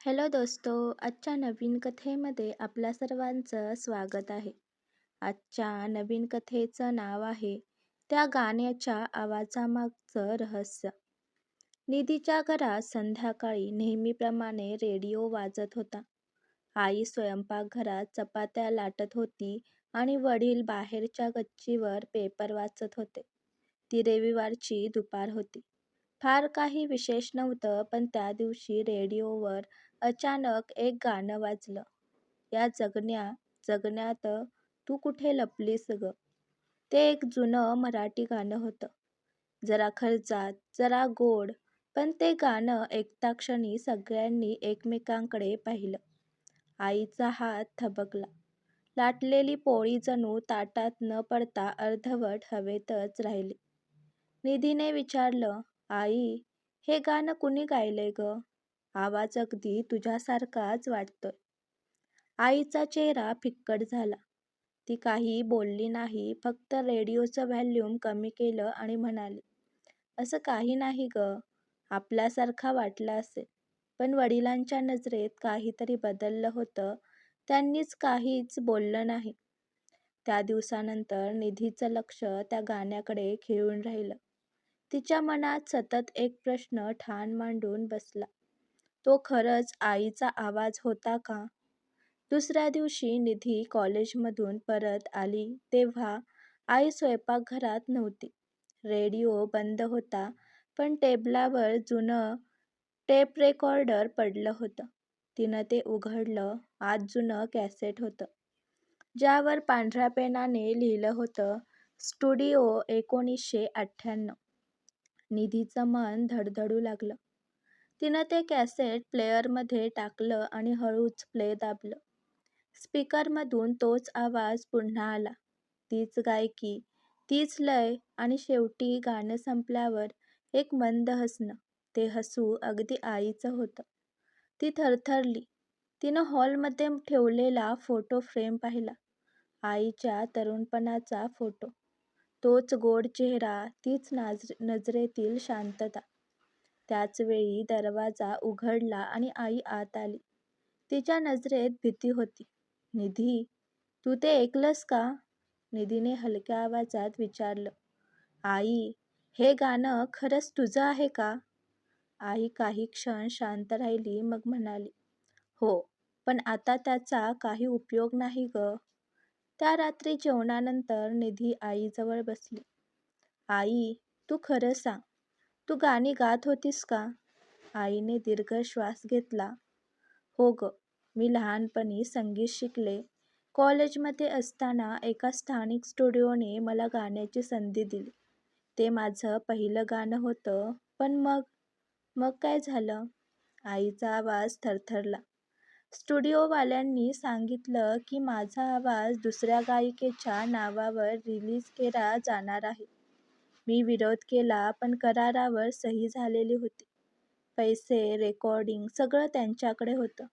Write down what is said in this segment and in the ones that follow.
Hello दोस्तो आजच्या नवीन कथेमध्ये आपल्या सर्वांचं स्वागत आहे. आजच्या नवीन कथेचं नाव आहे त्या गाण्याच्या आवाजामागचं रहस्य. निधीच्या घरात संध्याकाळी नेहमीप्रमाणे रेडिओ वाजत होता. आई स्वयंपाकघरात चपात्या लाटत होती आणि वडील बाहेरच्या गच्चीवर पेपर वाचत होते. ती रविवारची दुपार होती. फार काही विशेष नव्हतं पण त्या दिवशी रेडिओवर अचानक एक गाणं वाजलं. या जगण्या जगण्यात तू कुठे लपलीस ग? ते एक जुनं मराठी गाणं होतं. जरा खर्चात जरा गोड पण ते गाणं ऐकता क्षणी सगळ्यांनी एकमेकांकडे पाहिलं. आईचा हात थबकला. लाटलेली पोळी जणू ताटात न पडता अर्धवट हवेतच राहिली. निधीने विचारलं आई हे गाणं कुणी गायलंय ग? आवाज अगदी तुझ्यासारखाच वाटतोय. आईचा चेहरा फिक्कट झाला. ती काही बोलली नाही फक्त रेडिओचं व्हॅल्यूम कमी केलं आणि म्हणाली असं काही नाही ग आपल्यासारखा वाटला असेल. पण वडिलांच्या नजरेत काहीतरी बदललं होतं. त्यांनीच काहीच बोललं नाही. त्या दिवसानंतर निधीचं लक्ष त्या गाण्याकडे खिळून राहिलं. तिच्या मनात सतत एक प्रश्न ठाण मांडून बसला. तो खरंच आईचा आवाज होता का? दुसऱ्या दिवशी निधी कॉलेजमधून परत आली तेव्हा आई स्वयंपाकघरात नव्हती. रेडिओ बंद होता पण टेबलावर जुनं टेप रेकॉर्डर पडलं होतं. तिनं ते उघडलं आत जुनं कॅसेट होतं. ज्यावर पांढऱ्या पेनाने लिहिलं होतं स्टुडिओ एकोणीसशे अठ्ठ्याण्णव. निधीचं मन धडधडू लागलं. तिनं ते कॅसेट प्लेअरमध्ये टाकलं आणि हळूच प्ले दाबलं. स्पीकरमधून तोच आवाज पुन्हा आला. तीच गायकी तीच लय आणि शेवटी गाणं संपल्यावर एक मंद हसणं ते हसू अगदी आईचं होतं. ती थरथरली. तिनं हॉलमध्ये ठेवलेला फोटो फ्रेम पाहिला. आईच्या तरुणपणाचा फोटो. तोच गोड चेहरा तीच नाज नजरेतील शांतता. त्याचवेळी दरवाजा उघडला आणि आई आत आली. तिच्या नजरेत भीती होती. निधी तू ते ऐकलंस का? निधीने हलक्या आवाजात विचारलं. आई हे गाणं खरंच तुझं आहे का? आई काही क्षण शांत राहिली मग म्हणाली हो पण आता त्याचा काही उपयोग नाही ग. त्या रात्री जेवणानंतर निधी आईजवळ बसली. आई तू खरं सांग तू गाणी गात होतीस का? आईने दीर्घ श्वास घेतला. हो ग मी लहानपणी संगीत शिकले. कॉलेजमध्ये असताना एका स्थानिक स्टुडिओने मला गाण्याची संधी दिली. ते माझं पहिलं गाणं होतं पण मग मग काय झालं? आईचा आवाज थरथरला. स्टुडिओवाल्यांनी सांगितलं की माझा आवाज दुसऱ्या गायिकेच्या नावावर रिलीज केला जाणार आहे. मी विरोध केला पण करारावर सही झालेली होती. पैसे रेकॉर्डिंग सगळं त्यांच्याकडे होतं.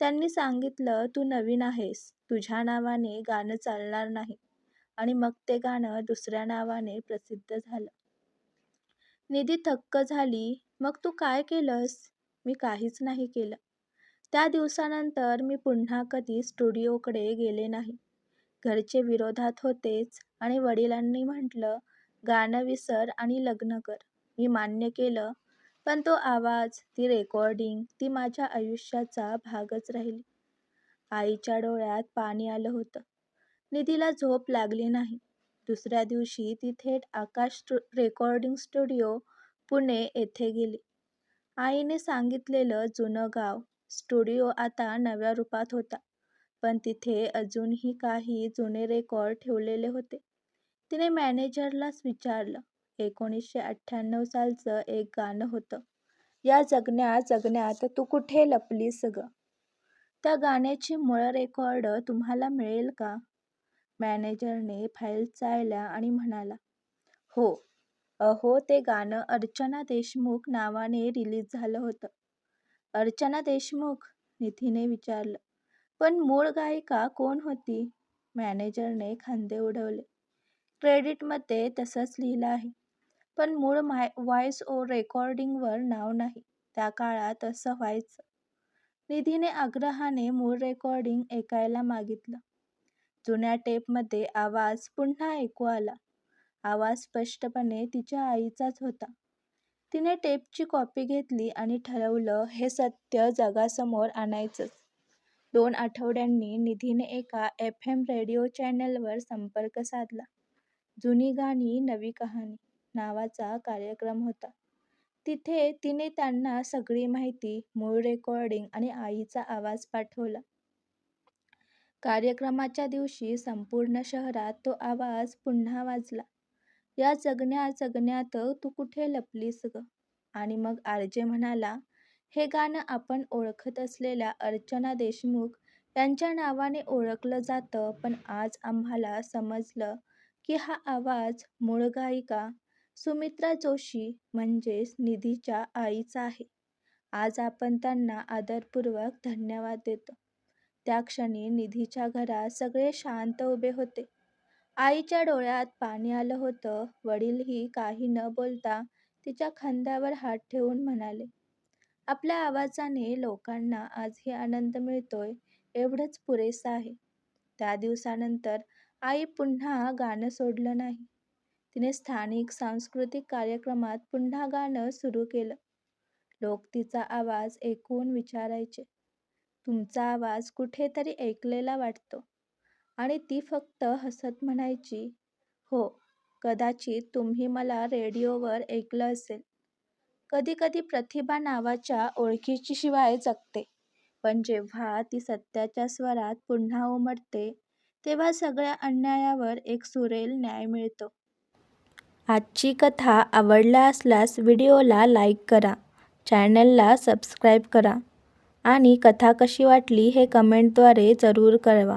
त्यांनी सांगितलं तू नवीन आहेस. तुझ्या नावाने गाणं चालणार नाही. आणि मग ते गाणं दुसऱ्या नावाने प्रसिद्ध झालं. निधी थक्क झाली. मग तू काय केलंस? मी काहीच नाही केलं. त्या दिवसानंतर मी पुन्हा कधी स्टुडिओकडे गेले नाही. घरचे विरोधात होतेच आणि वडिलांनी म्हटलं गाणं विसर आणि लग्न कर मी मान्य केलं पण तो आवाज ती रेकॉर्डिंग ती माझ्या आयुष्याचा भागच राहिली. आईच्या डोळ्यात पाणी आलं होतं. निधीला झोप लागली नाही. दुसऱ्या दिवशी ती थेट आकाश रेकॉर्डिंग स्टुडिओ पुणे येथे गेली. आईने सांगितलेलं जुनं गाव स्टुडिओ आता नव्या रूपात होता. पण तिथे अजूनही काही जुने रेकॉर्ड ठेवलेले होते. तिने मॅनेजरलाच विचारलं. एकोणीसशे अठ्ठ्याण्णव सालचं एक गाणं होतं. या जगण्या जगण्यात तू कुठे लपलीस ग? त्या गाण्याची मूळ रेकॉर्ड तुम्हाला मिळेल का? मॅनेजरने फाईल चाळल्या आणि म्हणाला हो. अहो ते गाणं अर्चना देशमुख नावाने रिलीज झालं होतं. अर्चना देशमुख निधीने विचारलं पण मूळ गायिका कोण होती मॅनेजरने खांदे उडवले क्रेडिटमध्ये तसंच लिहिलं आहे पण मूळ माय व्हॉइस ओ रेकॉर्डिंगवर नाव नाही त्या काळात असं व्हायचं निधीने आग्रहाने मूळ रेकॉर्डिंग ऐकायला मागितलं. जुन्या टेपमध्ये आवाज पुन्हा ऐकू आला. आवाज स्पष्टपणे तिच्या आईचाच होता. तिने टेपची कॉपी घेतली आणि ठरवलं हे सत्य जगासमोर आणायचंच. दोन आठवड्यांनी निधीने एका एफ. एम. रेडिओ चॅनेलवर संपर्क साधला. 'जुनी गाणी नवी कहाणी' नावाचा कार्यक्रम होता. तिथे तिने त्यांना सगळी माहिती, मूळ रेकॉर्डिंग आणि आईचा आवाज पाठवला. कार्यक्रमाच्या दिवशी संपूर्ण शहरात तो आवाज पुन्हा वाजला. "या जगण्या जगण्यात तू कुठे लपलीस ग " आणि मग आरजे म्हणाला, "हे गाणं आपण ओळखत असलेल्या अर्चना देशमुख यांच्या नावाने ओळखलं जातं पण आज आम्हाला समजलं की हा आवाज मूळ गायिका सुमित्रा जोशी म्हणजेच निधीच्या आईचा आहे. आज आपण त्यांना आदरपूर्वक धन्यवाद देतो. " त्या क्षणी निधीच्या घरात सगळे शांत उभे होते. आईच्या डोळ्यात पाणी आलं होतं. वडीलही काही न बोलता तिच्या खांद्यावर हात ठेवून म्हणाले, "आपल्या आवाजाने लोकांना आजही आनंद मिळतोय एवढंच पुरेसं आहे. " त्या दिवसानंतर आई पुन्हा गाणं सोडलं नाही. तिने स्थानिक सांस्कृतिक कार्यक्रमात पुन्हा गाणं सुरू केलं. लोक तिचा आवाज ऐकून विचारायचे, "तुमचा आवाज कुठेतरी ऐकलेला वाटतो. " आणि ती फक्त हसत म्हणायची, "हो, कदाचित तुम्ही मला रेडिओवर ऐकलं असेल. " कधीकधी प्रतिभा नावाच्या ओळखीची शिवाय जगते, पण जेव्हा ती सत्याच्या स्वरात पुन्हा उमटते, तेव्हा सगळ्या अन्यायावर एक सुरेल न्याय मिळतो. आजची कथा आवडला असल्यास व्हिडिओला लाईक करा, चॅनलला सबस्क्राईब करा आणि कथा कशी वाटली हे कमेंटद्वारे जरूर कळवा.